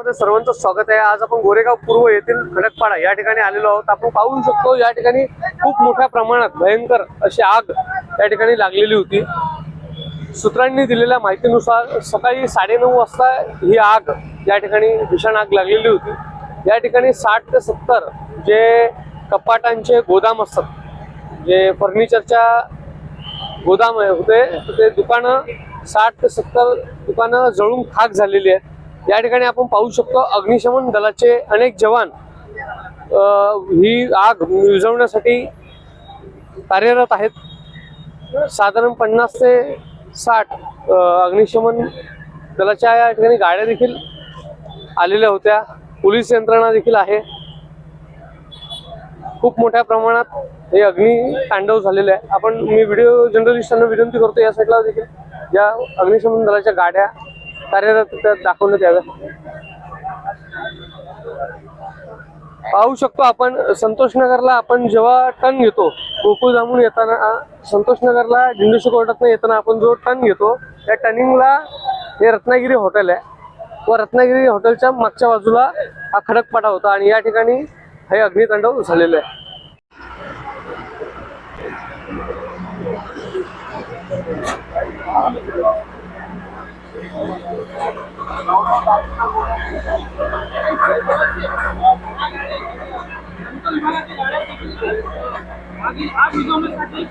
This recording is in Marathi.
मध्ये सर्वांचं स्वागत आहे. आज आपण गोरेगाव पूर्व येथील खडकपाडा या ठिकाणी आलेलो आहोत. आपण पाहू शकतो या ठिकाणी खूप मोठ्या प्रमाणात भयंकर अशी आग या ठिकाणी लागलेली होती. सूत्रांनी दिलेल्या माहितीनुसार सकाळी साडेनऊ वाजता ही आग या ठिकाणी भीषण आग लागलेली होती. या ठिकाणी साठ ते सत्तर जे कपाटांचे गोदाम असतात जे फर्निचरच्या गोदाम होते ते दुकानं साठ ते सत्तर दुकानं जळून खाक झालेली आहेत. या ठिकाणी आपण पाहू शकतो अग्निशमन दलाचे अनेक जवान ही आग विझवण्यासाठी कार्यरत आहेत. साधारण पन्नास ते साठ अग्निशमन दलाच्या या ठिकाणी गाड्या देखील आलेल्या होत्या. पोलीस यंत्रणा देखील आहे. खूप मोठ्या प्रमाणात हे अग्नी झालेलं आहे. आपण मी व्हिडिओ जर्नलिस्टांना विनंती करतो या साईडला देखील या अग्निशमन दलाच्या गाड्या कार्यरत दाखवलं दाखवण्यात याव्या पाहू शकतो आपण संतोष नगरला आपण जेव्हा टन घेतो गोकुळ जामून येताना संतोष नगरला दिंडोशी कोर्टात येताना आपण जो टन घेतो त्या टनिंगला हे रत्नागिरी हॉटेल आहे. व रत्नागिरी हॉटेलच्या मागच्या बाजूला हा खडकपाटा होता आणि या ठिकाणी हे अग्नितांडव झालेलं आहे. आग विझवण्यासाठी